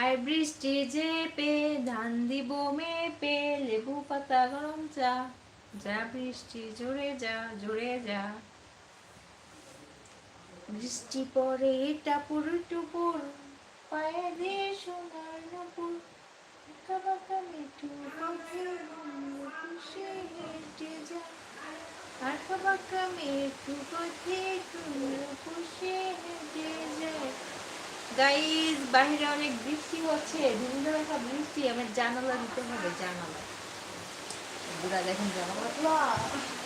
আর বৃষ্টি যে পে ধান দিব পে লেবু পাতা গরম চা। যা বৃষ্টি জোরে যা জোরে যা। বৃষ্টি পরে টাপুর টুপুর, পায়ে দিয়ে সোনার নুপুর। বাঁকা বাঁকা মিঠু পথে খুশি হেঁটে যা। আঁকা বাঁকা মিঠু পথে খুশি হেঁটে যায় গাইজ বাহিরে অনেক বৃষ্টি হচ্ছে ধুমধাম একটা বৃষ্টি, আমার জানালা দিতে হবে, জানালা। বুড়া দেখেন জানালা।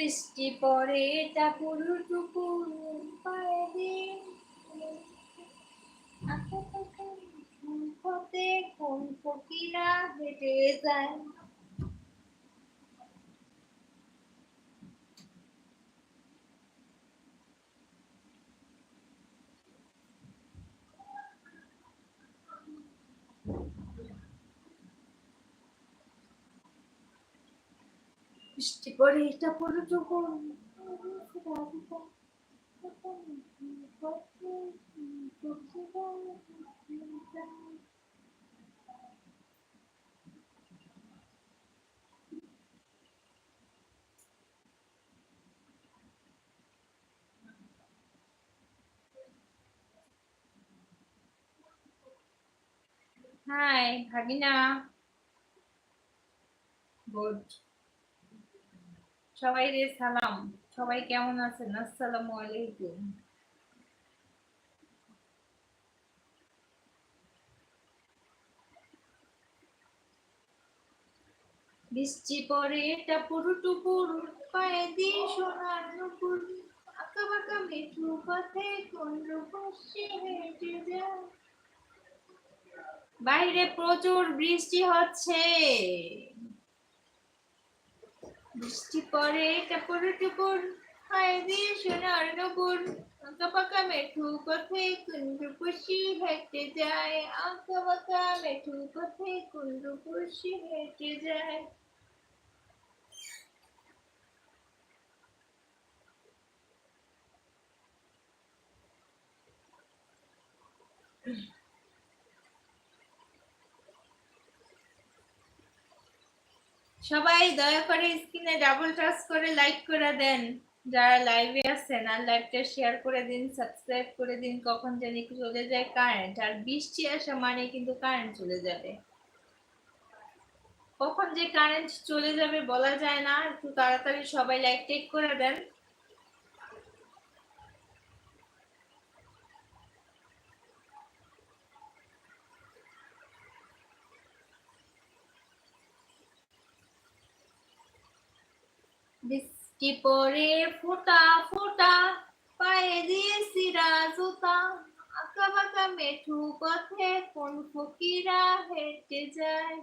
বৃষ্টি পরে তা টুপুর পায়ে দিন পথে কোন ফকিরা হেঁটে যায় বৃষ্টি পরে টাপুর টুপুর হাই ভাগিনা গুড সবাই রে, সালাম। সবাই কেমন আছেন? আসসালামু আলাইকুম। বৃষ্টি পরে টাপুর। টুপুর পায়ে দিয়ে সোনার নুপুর। আঁকা বাঁকা মেঠু পথে কোন রূপসী হেঁটে যায়। বাইরে প্রচুর বৃষ্টি হচ্ছে। বৃষ্টি পরে টাপুর টুপুর হায় রে, সোনার নুপুর আঁকা পাকা মেঠু পথে রূপসী হেঁটে যায়? আঁকা পাকা মেঠু পথে রূপসী হেঁটে যায়? সবাই দয়া করে স্ক্রিনে ডাবল টাচ করে লাইক করে দেন। যারা লাইভে আছেন, আর লাইভটা শেয়ার করে দিন সাবস্ক্রাইব করে দিন, কখন জানি চলে যায় কারেন্ট আর বৃষ্টি আসা মানে কিন্তু কারেন্ট চলে যাবে। কখন যে কারেন্ট চলে যাবে বলা যায় না, একটু তাড়াতাড়ি সবাই লাইক টেক করে দেন। বৃষ্টি পরে ফোটা ফোটা, পায়ে দিয়ে সিরা জুতা। আঁকা বাঁকা মেঠু পথে কোন ফকিরা হেঁটে যায়।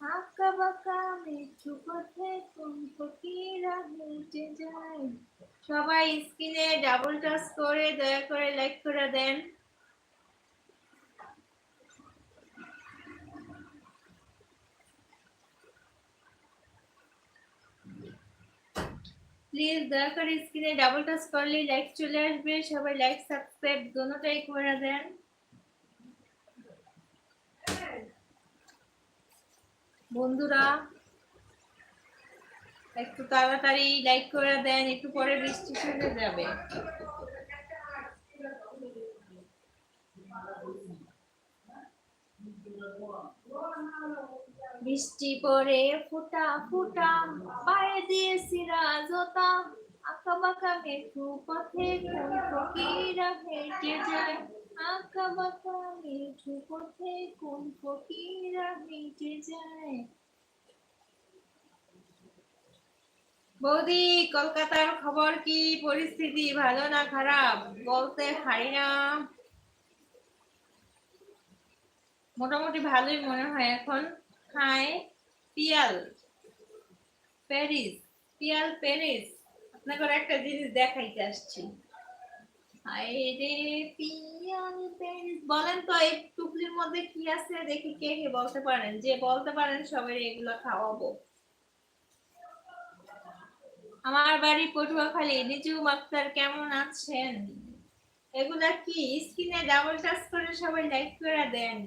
আঁকা বাঁকা মেঠু পথে কোন ফকিরা হেঁটে যায়। সবাই স্ক্রিনে ডাবল টাচ করে দয়া করে লাইক করে দেন। প্লিজ দয়া করে স্ক্রিনে ডাবল টাচ করলে লাইক চলে আসবে। সবাই লাইক সাবস্ক্রাইব দোনোটাই করে দেন। বন্ধুরা, একটু তাড়াতাড়ি লাইক করে দেন, একটু পরে বৃষ্টি চলে যাবে। বৃষ্টি পরে ফুটা ফুটা, পায়ে দিয়ে সিরা জোতা আঁকা বাঁকা পথে ফকিরা হেঁটে যায় আঁকা বাঁকা পথে কোন ফকিরা হেঁটে যায় বৌদি, কলকাতার খবর কি? পরিস্থিতি ভালো না খারাপ? বলতে পারি না। মোটামুটি ভালোই মনে হয় এখন। Hi Piyal Paris Piyal Paris আপনাকে একটা জিনিস দেখাইতে আসছি। বলেন তো, এই টুকলির মধ্যে কি আছে? দেখি কে কে বলতে পারেন। যে বলতে পারেন, সবাই এগুলো খাওয়াবো। আমার বাড়ি পটুয়াখালী। নিজু মাক্তার কেমন আছেন? এগুলা কি? স্ক্রিনে ডাবল টাচ করে সবাই লাইক করে দেন।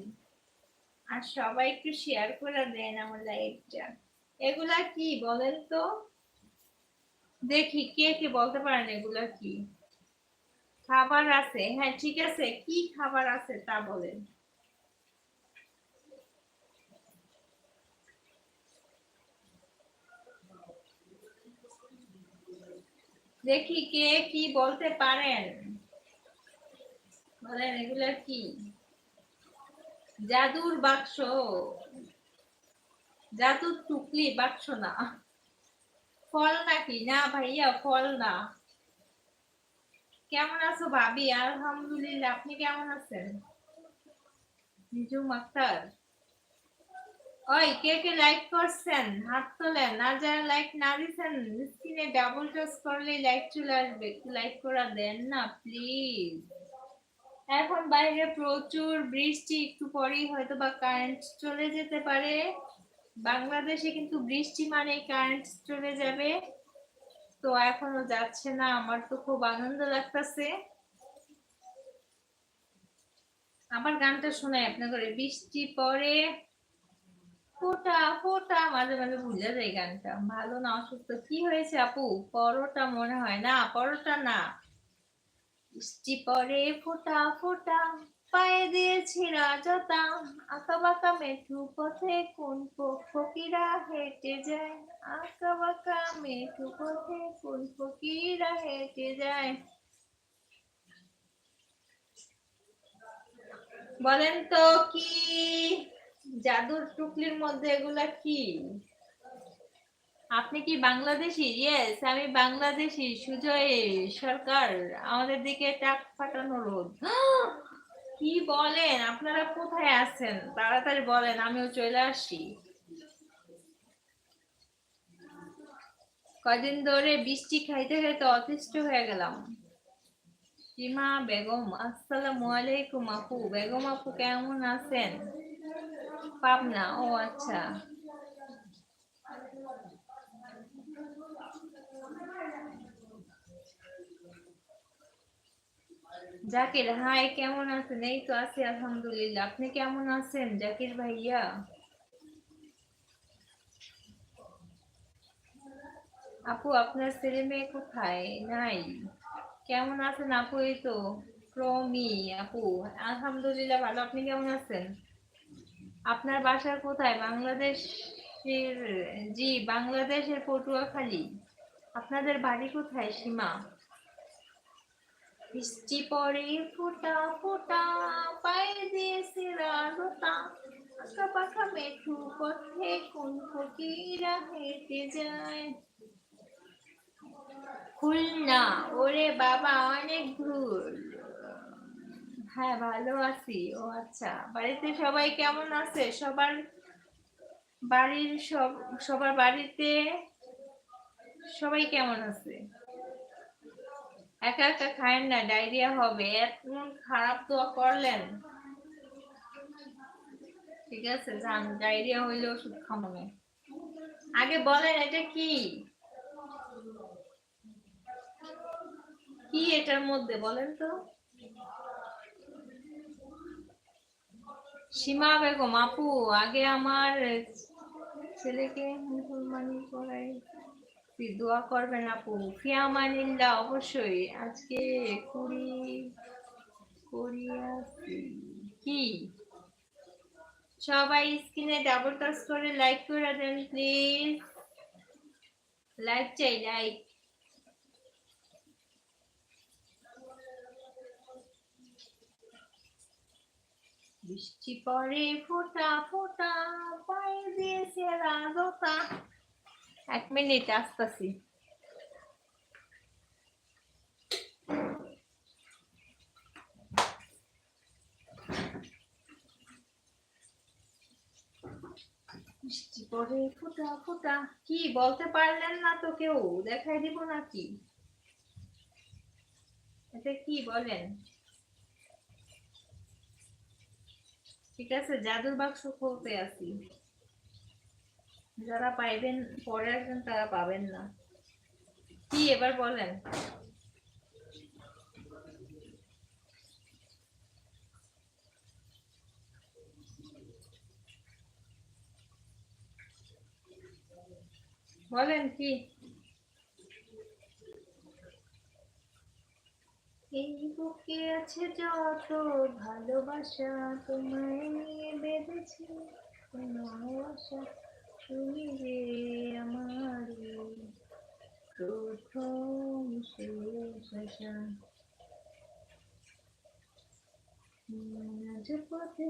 আর সবাই একটু শেয়ার করে দেন আমার লাইভটা এগুলা কি বলেন তো? দেখি কে কে বলতে পারেন এগুলা কি? খাবার আছে। হ্যাঁ ঠিক আছে। কি খাবার আছে তা বলেন। দেখি কে কি বলতে পারেন। বলেন এগুলা কি? জাদুর বাক্স। জাদুর টুকলি বাক্স না। ফল নাকি? না ভাইয়া, ফল না। কেমন আছো ভাবি? আলহামদুলিল্লাহ, আপনি কেমন আছেন? নিজু মাক্তার ওই, কে কে লাইক করছেন? হাত তোলেন। আর যারা লাইক না দিচ্ছেন স্ক্রিনে ডাবল টাচ করলে লাইক চলে আসবে। একটু লাইক করা দেন না প্লিজ এখন বাইরে প্রচুর বৃষ্টি, একটু পরেই হয়তো বা কারেন্ট চলে যেতে পারে। বাংলাদেশে কিন্তু বৃষ্টি মানে কারেন্ট চলে যাবে। তো এখনও যাচ্ছে না, আমার তো খুব আনন্দ লাগতেছে। আমার গানটা শোনাই আপনাদের, বৃষ্টি পরে ফোটা ফোটা, মাঝে মাঝে ভুলে যায় গানটা। ভালো না, অসুস্থ। কি হয়েছে আপু? পরোটা মনে হয় না, পরোটা না। বৃষ্টি পরে ফোটা ফোটা, পায়ে দিয়েছি রাজতা আঁকা বাঁকা মেঠু পথে কোন ফকিরা হেঁটে যায়? আঁকা বাঁকা মেঠু পথে কোন ফকিরা হেঁটে যায়? বলেন তো কি? জাদুর টুকলির মধ্যে এগুলা কি? আপনি কি বাংলাদেশি? ইয়েস আমি বাংলাদেশি, সুজয় সরকার। আমাদের দিকে টাক ফাটানো রোদ। কি বলেন? আপনারা কোথায় আছেন? তাড়াতাড়ি বলেন, আমিও চলে আসি। কদিন ধরে বৃষ্টি খাইতে খাইতে অতিষ্ঠ হয়ে গেলাম। সীমা বেগম, আসসালামু আলাইকুম আপু। বেগম আপু, কেমন আছেন? পাবনা? ও আচ্ছা। জাকির, হাই, কেমন আছেন? এই তো আছি, আলহামদুলিল্লাহ। আপনি কেমন আছেন, জাকির ভাইয়া? আপু, আপনার ছেলে মেয়ে কোথায়? নাই। কেমন আছেন আপু? এই তো ক্রমি আপু। আলহামদুলিল্লাহ, ভালো। আপনি কেমন আছেন? আপনার বাসার কোথায়? বাংলাদেশের, জি, বাংলাদেশের পটুয়াখালী। আপনাদের বাড়ি কোথায়, সীমা? বৃষ্টি পরে ফোটা ফোটা, পায়ে দিয়েছে রাগতা আঁকা পাখা মেঠু পথে কোন ফকিরা হেঁটে যায়? খুলনা, ওরে বাবা, অনেক ভুল। হ্যাঁ ভালো আছি। ও আচ্ছা বাড়িতে সবাই কেমন আছে? সবার বাড়ির সব, সবার বাড়িতে সবাই কেমন আছে? একা একা খায়েন না, ডায়রিয়া হবে। খারাপ করলেন। ঠিক আছে, যান, ডায়রিয়া হইলে ওষুধ আগে বলেন, এটা কি? কি এটার মধ্যে, বলেন তো। সীমা বেগম, আপু, আগে আমার ছেলেকে মুসলমানি করাই দোয়া করবেন আপু। ফিয়ামানিল্লাহ অবশ্যই। আজকে কুড়ি করিয়াছি কি? সবাই স্ক্রিনে ডাবল টাচ করে লাইক করে দেন প্লিজ লাইক চাই লাইক বৃষ্টি পরে ফোটা ফোটা, পায়ে দিয়েছে রাজতা। এক মিনিট আসতেছি। পরে ফোটা ফোটা। কি বলতে পারলেন না তো কেউ? দেখাই দিব নাকি? এটা কি বলেন? ঠিক আছে, জাদুর বাক্স খুলতে আছি যারা পাইবেন, পরে আসবেন, তারা পাবেন না। কি এবার বলেন? বলেন কি? এই বুকে আছে যত ভালোবাসা, তোমায় নিয়ে বেঁধেছি কোনো আশা। তুমি যে আমার। প্রথম আজ পথে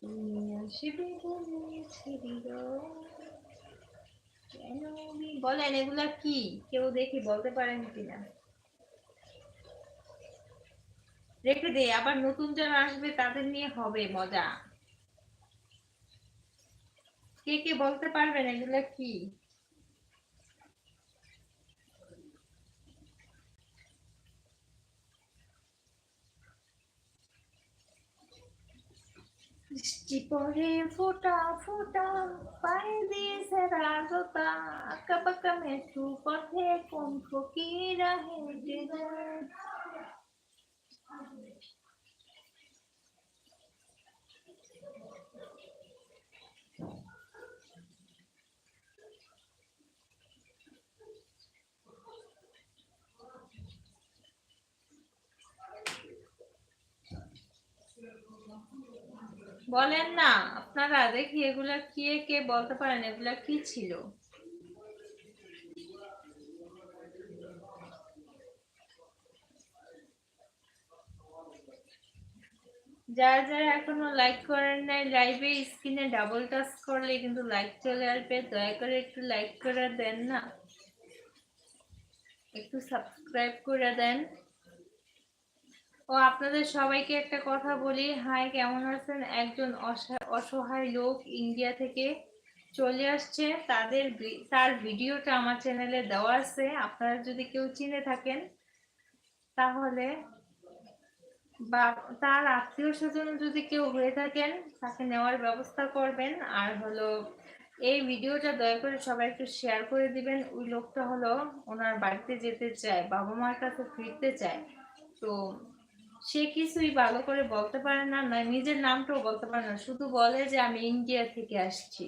তুমি আসবে কেন বলেন, এগুলা কি? কেউ দেখি বলতে পারেন কিনা? রেখে দে, আবার নতুন যারা আসবে তাদের নিয়ে হবে মজা। কে কে বলতে পারবেন এগুলা কি? বৃষ্টি পরে ফোটা ফোটা, পায়ে দিয়েছে রাজতা। আঁকা পাকা মেঠু পথে কোন ফকিরা হেঁটে যায় বলেন না, আপনারা দেখি এগুলা কে কে বলতে পারেন, এগুলা কি ছিল? যারা যারা এখনও লাইক করেন নাই লাইভে স্ক্রিনে ডাবল টাচ করলে কিন্তু লাইক চলে আসবে। দয়া করে একটু লাইক করে দেন না। একটু সাবস্ক্রাইব করে দেন। ও আপনাদের সবাইকে একটা কথা বলি। হাই কেমন আছেন? একজন অসা- অসহায় লোক ইন্ডিয়া থেকে চলে আসছে। তাদের তার ভিডিওটা আমার চ্যানেলে দেওয়া আছে। আপনারা যদি কেউ চিনে থাকেন, তাহলে বা, তার আত্মীয় স্বজন যদি কেউ হয়ে থাকেন, তাকে নেওয়ার ব্যবস্থা করবেন। আর হলো, এই ভিডিওটা দয়া করে সবাই একটু শেয়ার করে দিবেন। ওই লোকটা হলো ওনার বাড়িতে যেতে চায় বাবা মার কাছে ফিরতে চায়। তো সে কিছুই ভালো করে বলতে পারে না না নিজের নামটাও বলতে পারে না, শুধু বলে যে আমি ইন্ডিয়া থেকে আসছি।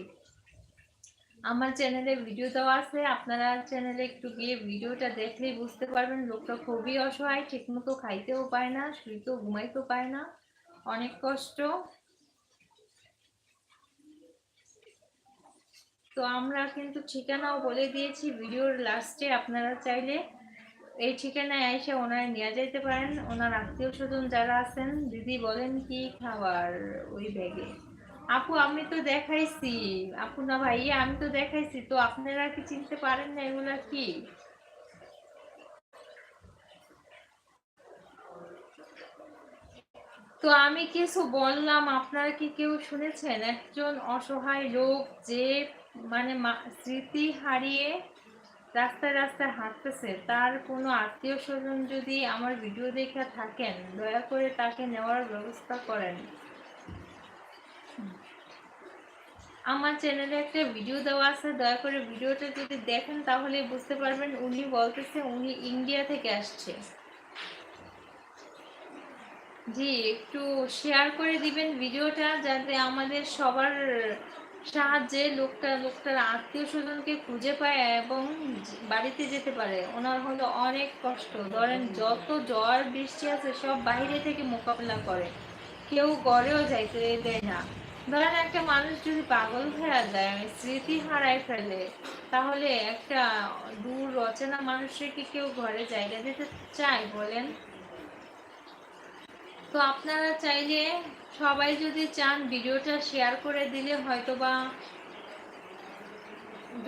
আমার চ্যানেলে ভিডিও দেওয়া আছে, আপনারা চ্যানেলে একটু গিয়ে ভিডিওটা দেখলেই বুঝতে পারবেন, লোকটা খুবই অসহায়, ঠিকমতো খাইতেও পায় না, শুইতেও ঘুমাইতেও পায় না, অনেক কষ্ট। তো আমরা কিন্তু ঠিকানাও বলে দিয়েছি ভিডিওর লাস্টে আপনারা চাইলে এই ঠিকানায় এসে ওনারা নিয়ে যাইতে পারেন। ওনার আত্মীয় স্বজন যারা আছেন, দিদি বলেন কি খাবার ওই ব্যাগে আপু, আমি তো দেখাইছি। আপু না ভাইয়া, আমি তো দেখাইছি। তো আপনারা কি চিনতে পারেন না এগুলা কি? তো আমি কিছু বললাম, আপনারা কি কেউ শুনেছেন? একজন অসহায় লোক যে মানে স্মৃতি হারিয়ে রাস্তায় রাস্তায় হাঁটতেছে, তার কোনো আত্মীয় স্বজন যদি আমার ভিডিও দেখে থাকেন, দয়া করে তাকে নেওয়ার ব্যবস্থা করেন। আমার চ্যানেলে একটা ভিডিও দেওয়া আছে, দয়া করে ভিডিওটা যদি দেখেন তাহলে বুঝতে পারবেন উনি বলতেছে উনি ইন্ডিয়া থেকে আসছে। জি, একটু শেয়ার করে দিবেন ভিডিওটা যাতে আমাদের সবার সাহায্যে লোকটা, লোকটার আত্মীয় স্বজনকে খুঁজে পায় এবং বাড়িতে যেতে পারে। ওনার হলো অনেক কষ্ট। ধরেন যত জ্বর, বৃষ্টি আছে, সব বাইরে থেকে মোকাবিলা করে। কেউ গড়েও যাইতে দেয় না। ধরেন একটা মানুষ যদি পাগল হয়ে যায়, স্মৃতি হারায় ফেলে, তাহলে একটা দূর রচনা মানুষের কি কেউ ঘরে জায়গা দিতে চায় বলেন? তো আপনারা চাইলে সবাই যদি চান ভিডিওটা শেয়ার করে দিলে হয়তোবা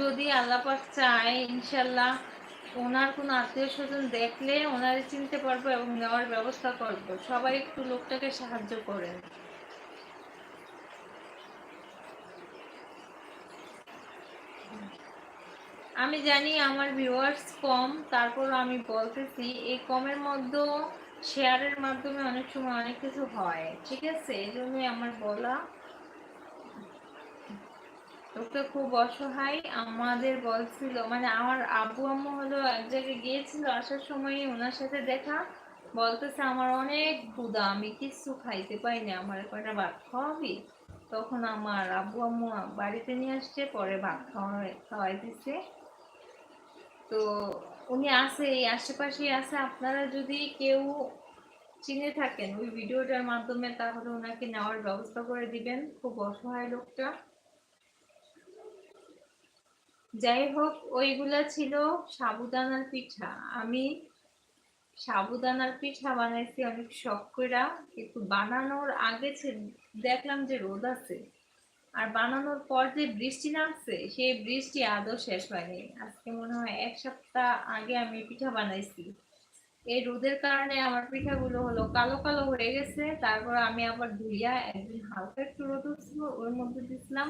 যদি আল্লাপাক চায়, ইনশাল্লাহ ওনার কোনো আত্মীয় স্বজন দেখলে ওনারে চিনতে পারব এবং নেওয়ার ব্যবস্থা করব। সবাই একটু লোকটাকে সাহায্য করেন। আমি জানি আমার ভিউয়ার্স কম তারপর আমি বলতেছি, এই কমের মধ্যেও শেয়ারের মাধ্যমে অনেক সময় অনেক কিছু হয়, ঠিক আছে? এই জন্যই আমার বলা। লোকটা খুব অসহায়। আমাদের বলছিল মানে আমার আব্বু আম্মু হলো এক জায়গায় গিয়েছিল, আসার সময় ওনার সাথে দেখা। বলতেছে, আমার অনেক ক্ষুদা আমি কিছু খাইতে পাই না। আমার কয়টা ভাত খাওয়াবি? তখন আমার আব্বু আম্মু বাড়িতে নিয়ে আসছে, পরে ভাত খাওয়াই খাওয়াই দিচ্ছে তো উনি আছে, এই আশেপাশেই আছে, আপনারা যদি কেউ চিনে থাকেন ওই ভিডিওটার মাধ্যমে, তাহলে ওনাকে নেওয়ার ব্যবস্থা করে দিবেন, খুব অসহায় লোকটা। যাই হোক, ওইগুলা ছিল সাবুদানার পিঠা। আমি সাবুদানার পিঠা বানাইছি, অনেক শখ করে কিন্তু বানানোর আগে দেখলাম যে রোদ আছে। আর বানানোর পর যে বৃষ্টি নামছে, সেই বৃষ্টি আদৌ শেষ হয়নি। আজকে মনে হয় এক সপ্তাহ আগে আমি পিঠা বানাইছি। এই রোদের কারণে আমার পিঠাগুলো হলো কালো কালো হয়ে গেছে। তারপর আমি আবার ধুইয়া একদিন হালকা একটু রোদ উঠছিল, ওর মধ্যে দিছিলাম।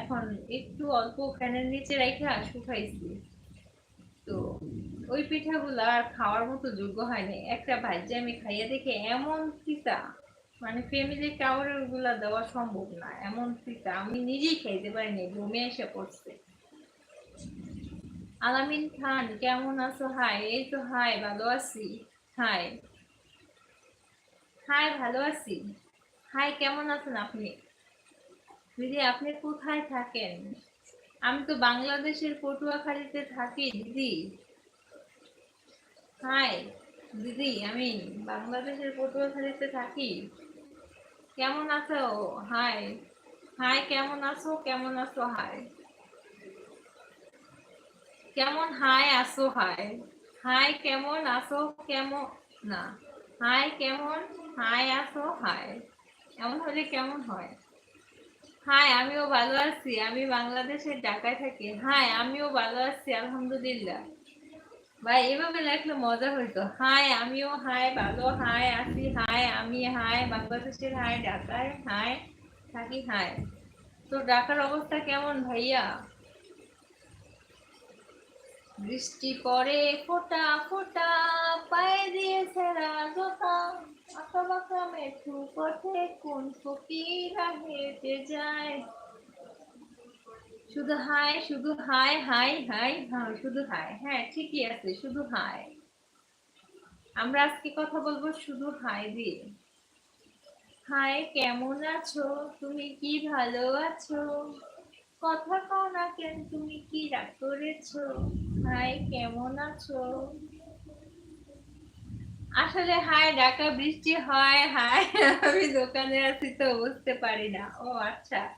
এখন একটু অল্প ফ্যানের নিচে রেখে শুকাইছি। তো ওই পিঠাগুলো আর খাওয়ার মতো যোগ্য হয়নি। একটা ভাজ্যে আমি খাইয়ে দেখে এমন পিতা মানে ফ্যামিলি কাউরে ওগুলা দেওয়া সম্ভব না। এমন পিতা আমি নিজেই খাইতে পারিনি ঘুমে এসে পড়ছে। আলামিন খান, কেমন আছো? হাই এই তো হাই ভালো আছি। হাই হাই ভালো আছি। হাই কেমন আছেন আপনি? দিদি, আপনি কোথায় থাকেন? আমি তো বাংলাদেশের পটুয়াখালীতে থাকি, দিদি। হাই দিদি আমি বাংলাদেশের পটুয়াখালীতে থাকি। কেমন আছো? হাই হাই কেমন আছো? কেমন আছো? হাই কেমন? হাই আছো? হাই হাই কেমন আছো? কেমন? না। হাই কেমন? হাই আছো? হাই এমন হলে কেমন হয়? হাই আমিও ভালো আছি। আমি বাংলাদেশের ঢাকায় থাকি। হাই আমিও ভালো আছি, আলহামদুলিল্লাহ। ভাই, এভাবে লেখলে মজা হইতো। হাই, আমিও হাই ভালো হাই আছি হাই, আমি হাই, বাংলাদেশের হাই, ঢাকায় হাই, থাকি হাই। তো ঢাকার অবস্থা কেমন ভাইয়া? বৃষ্টি পরে ফোটা ফোটা, পায়ে দিয়ে সেরা জোতা। আঁকা বাঁকা মেঠু পথে কোন ফকিরা যায়? শুধু হাই শুধু হাই হাই হাই হাই, শুধু হাই। হ্যাঁ ঠিকই আছে, শুধু হাই। আমরা আজকে কথা বলব শুধু হাই দিয়ে। হাই, কেমন আছো? তুমি কি ভালো আছো? কথা কও না কেন, তুমি কি রাগ করেছ? হাই, কেমন আছো? আসলে হাই, ঢাকা বৃষ্টি হয়, হাই, আমি দোকানে আছি তো, বুঝতে পারি না। ও আচ্ছা।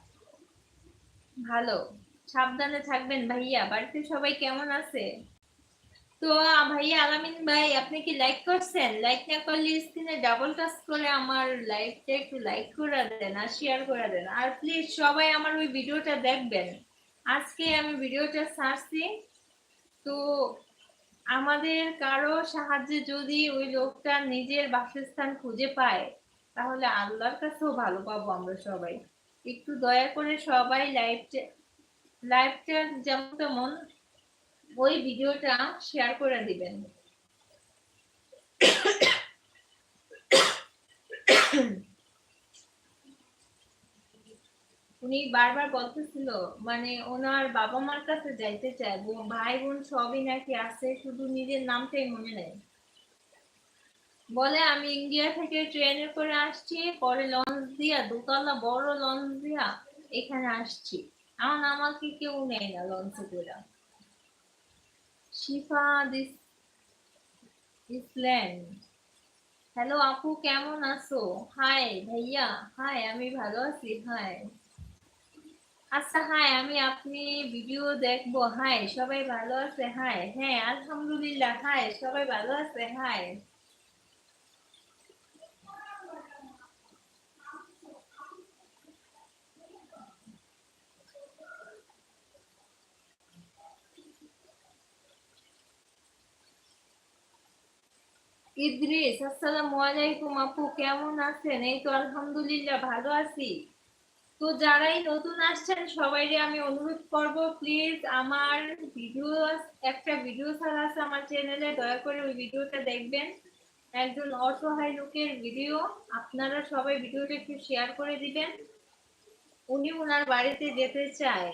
ভালো। সাবধানে থাকবেন ভাইয়া, বাড়িতে সবাই কেমন আছে? তো, ভাইয়া আলামিন ভাই, আপনি কি লাইক করছেন? লাইক না করলে স্ক্রিনে ডাবল টাচ করে আমার লাইকটা একটু লাইক করে দেন আর শেয়ার করে দেন। আর প্লিজ সবাই আমার ওই ভিডিওটা দেখবেন। আজকে আমি ভিডিওটা ছাড়ছি। তো, আমাদের কারও সাহায্যে যদি ওই লোকটা নিজের বাসস্থান খুঁজে পায়, তাহলে আল্লাহর কাছেও ভালো পাবো আমরা সবাই। একটু দয়া করে সবাই লাইভটা লাইভটা যেমন তেমন, ওই ভিডিওটা শেয়ার করে দিবেন। উনি বারবার বলতেছিল মানে ওনার বাবা মার কাছে যাইতে চায় ভাই বোন সবই নাকি আছে, শুধু নিজের নামটাই মনে নেই। বলে, আমি ইন্ডিয়া থেকে ট্রেনে করে আসছি, পরে লঞ্চ দিয়া, দোতলা বড় লঞ্চ দিয়া এখানে আসছি। এখন আমাকে কেউ নেয় না লঞ্চে করে। শিফা দিস হ্যালো আপু, কেমন আছো? হাই ভাইয়া। হাই আমি ভালো আছি। হাই আচ্ছা হাই আমি আপনি ভিডিও দেখব। হাই সবাই ভালো আছে? হাই হ্যাঁ আলহামদুলিল্লাহ। হাই সবাই ভালো আছে? হাই ইদ্রিস, আসসালামু আলাইকুম আপু, কেমন আছেন? এই তো আলহামদুলিল্লাহ, ভালো আছি। তো যারাই নতুন আসছেন, সবাইকে আমি অনুরোধ করব প্লিজ আমার ভিডিও একটা ভিডিও ছাড়া আছে আমার চ্যানেলে দয়া করে ওই ভিডিওটা দেখবেন। একজন অসহায় লোকের ভিডিও আপনারা সবাই ভিডিওটা একটু শেয়ার করে দিবেন। উনি ওনার বাড়িতে যেতে চায়।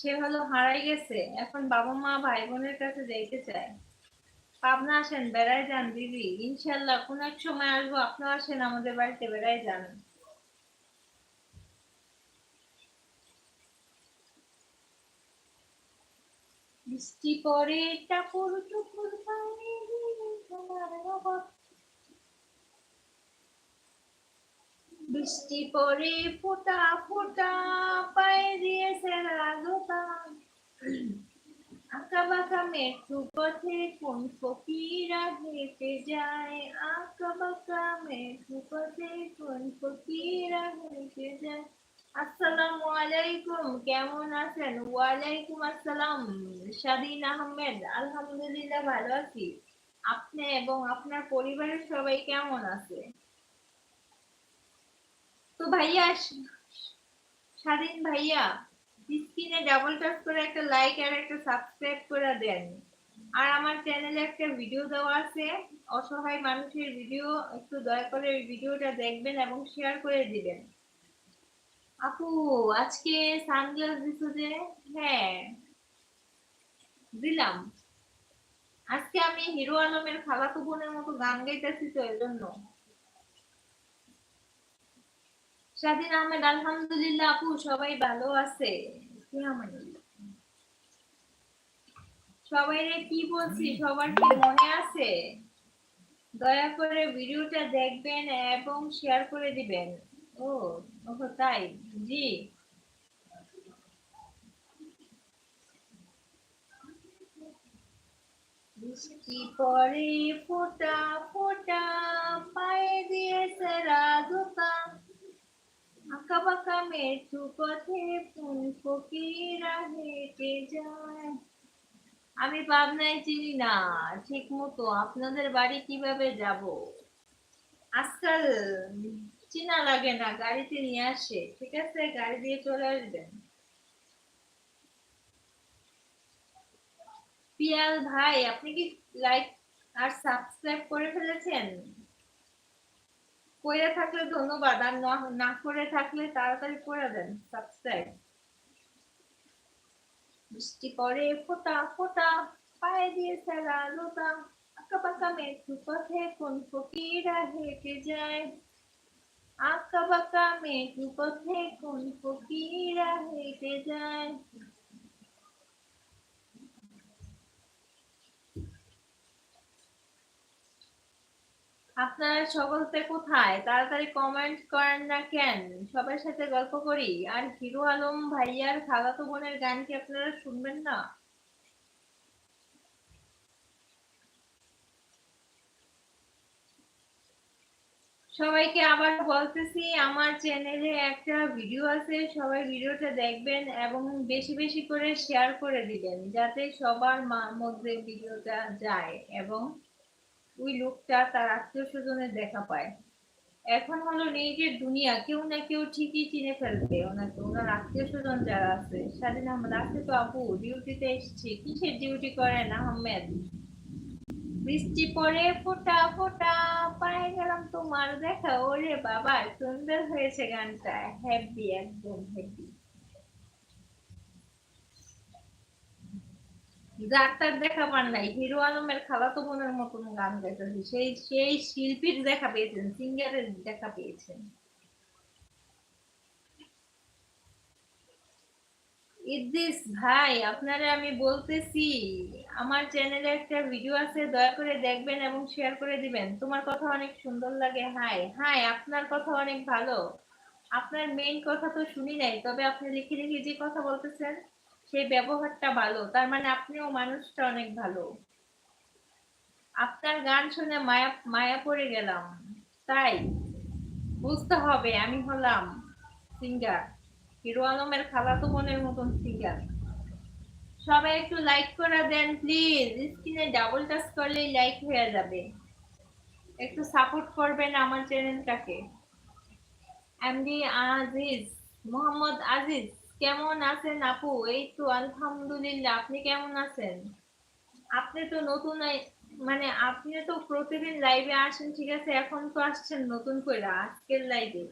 সে হলো হারাই গেছে। এখন বাবা মা ভাই বোনের কাছে যাইতে চায়। পাবনা আসেন বেড়াই যান দিদি। ইনশাল্লাহ কোন এক সময় আসব আপনারা আসেন আমাদের বাড়িতে বেড়াই যান। বৃষ্টি পরে টাপুর টুপুর তোমার বৃষ্টি পরে ফোটা ফোটা, পায়ে দিয়েছে রাগতা আঁকা বাঁকা মেট্রু পথে কোন ফকিরা হেঁটে যায়? আঁকা বাঁকা মেট্রু পথে কোন ফকিরা হেঁটে যায়? আসসালামু আলাইকুম, কেমন আছেন? ওয়ালাইকুম আসসালাম, স্বাধীন আহমেদ, আলহামদুলিল্লাহ ভালো আছি। আপনি এবং আপনার পরিবারের সবাই কেমন আছে? তো ভাইয়া, স্বাধীন ভাইয়া স্ক্রিনে ডাবল টাচ করে একটা লাইক আর একটা সাবস্ক্রাইব করে দেন। আর আমার চ্যানেলে একটা ভিডিও দেওয়া আছে, অসহায় মানুষের ভিডিও একটু দয়া করে ওই ভিডিওটা দেখবেন এবং শেয়ার করে দিবেন। আপু, আজকে সানগ্লাস দিছো যে? হ্যাঁ দিলাম। আজকে আমি হিরো আলমের খালাতো বোনের মতো গান গাইতেছি তো এর স্বাধীন আহমেদ আলহামদুলিল্লাহ আপু সবাই ভালো আছে? সবাই কি বলছি? সবার কি মনে আছে? দয়া করে ভিডিওটা দেখবেন এবং শেয়ার করে দিবেন। ও ও তাই? জি। বৃষ্টি পরে ফোটা ফোটা পায়ে দিয়েছে রাধুকা আঁকা বাঁকা মেঠু পথে কোন ফকিরা হেঁটে যায়। আমি পাবনায় চিনি না ঠিক মতো আপনাদের বাড়ি কীভাবে যাব? আজকাল চিনা লাগে না, গাড়িতে নিয়ে আসে। ঠিক আছে, গাড়ি দিয়ে চলে আসবেন। পিয়াল ভাই, আপনি কি লাইক আর সাবস্ক্রাইব করে ফেলেছেন? করে থাকলে ধন্যবাদ, আর না করে থাকলে তাড়াতাড়ি করে দেন সাবস্ক্রাইব বৃষ্টি পরে ফোটা ফোটা, পায়ে দিয়ে সারা লোটা আঁকা পাকা মেঘু পথে কোন ফকিরা হেঁটে যায়? আঁকা বাঁকা মেঘু পথে কোন ফকিরা হেঁটে যায়? আপনারা সকলতে কোথায়? তাড়াতাড়ি কমেন্ট করেন না কেন? সবার সাথে গল্প করি। আর হিরো আলম ভাইয়ার খালাতো বোনের গান কি আপনারা শুনবেন না? সবাইকে আবার বলতেছি, আমার চ্যানেলে একটা ভিডিও আছে। সবাই ভিডিওটা দেখবেন এবং বেশি বেশি করে শেয়ার করে দিবেন, যাতে সবার মধ্যে ভিডিওটা যায় এবং ওই লোকটা তার আত্মীয় স্বজনের দেখা পায়। এখন হলো নিজের দুনিয়া, কেউ না কেউ ঠিকই চিনে ফেলবে। ওনাকে ওনার আত্মীয় স্বজন যারা আছে স্বাধীন আহমেদ আছে তো আপু, ডিউটিতে এসছে, কিসের ডিউটি করেন আহমেদ? বৃষ্টি পরে ফোটা ফোটা, পায়ে গেলাম তোমার দেখা। ওরে বাবা, সুন্দর হয়েছে গানটা। হ্যাপি একদম হ্যাপি যার তার দেখা পান নাই, হিরো আলমের খালাতো বোনের মতন গান গাইতেছে, সেই সেই শিল্পীর দেখা পেয়েছেন, সিঙ্গারের দেখা পেয়েছেন। ইদ্রিস ভাই, আপনারা আমি বলতেছি, আমার চ্যানেলে একটা ভিডিও আছে, দয়া করে দেখবেন এবং শেয়ার করে দিবেন। তোমার কথা অনেক সুন্দর লাগে হাই হাই আপনার কথা অনেক ভালো। আপনার মেইন কথা তো শুনি নাই, তবে আপনি লিখে লিখে যে কথা বলতেছেন সেই ব্যবহারটা ভালো, তার মানে আপনিও মানুষটা অনেক ভালো। আপনার গান শুনে মায়া মায়া পড়ে গেলাম। তাই বুঝতে হবে, আমি হলাম সিঙ্গার হিরো আলমের খালাতো বোনের মতন সিঙ্গার সবাই একটু লাইক করে দেন প্লিজ স্ক্রিনে ডাবল টাচ করলেই লাইক হয়ে যাবে। একটু সাপোর্ট করবেন আমার চ্যানেলটাকে এমডি আজিজ মোহাম্মদ আজিজ কেমন আছেন আপু? এই তো আলহামদুলিল্লাহ, আপনি কেমন আছেন? আপনি তো নতুন মানে আপনি তো প্রতিদিন লাইভে আসেন, ঠিক আছে? এখন তো আসছেন নতুন করে, আজকের লাইভে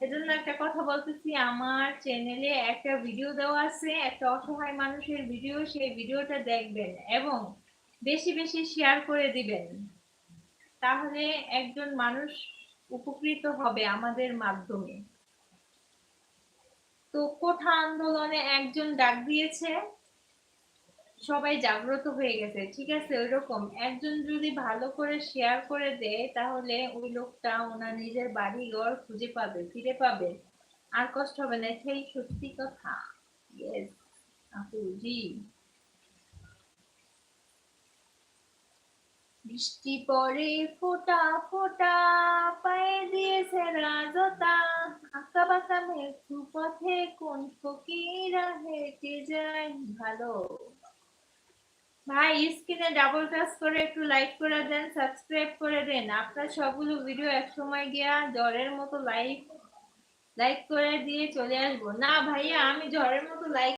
এজন্য একটা কথা বলতেছি, আমার চ্যানেলে একটা ভিডিও দেওয়া আছে, একটা অসহায় মানুষের ভিডিও সেই ভিডিওটা দেখবেন এবং বেশি বেশি শেয়ার করে দিবেন। তাহলে একজন মানুষ উপকৃত হবে আমাদের মাধ্যমে। তো কোঠা আন্দোলনে একজন ডাক দিয়েছে। সবাই জাগ্রত হয়ে গেছে, ঠিক আছে? ওইরকম। একজন যদি ভালো করে শেয়ার করে দেয়, তাহলে ওই লোকটা ওনার নিজের বাড়ি ঘর খুঁজে পাবে, ফিরে পাবে। আর কষ্ট হবে না, সেই সত্যি কথা। আপু জি। বৃষ্টি পরে ফোটা ফোটা, পায়ে দিয়েছে রাজতা। আঁকা বাঁকা মেঘু পথে কোন ফকিরা হেঁটে যায় ভালো? ভাই, স্ক্রিনে ডাবল টাচ করে একটু লাইক করে দেন সাবস্ক্রাইব করে দেন। আপনার সবগুলো ভিডিও এক সময় গিয়া জ্বরের মতো লাইক লাইক করে দিয়ে চলে আসব। না ভাইয়া, আমি জ্বরের মতো লাইক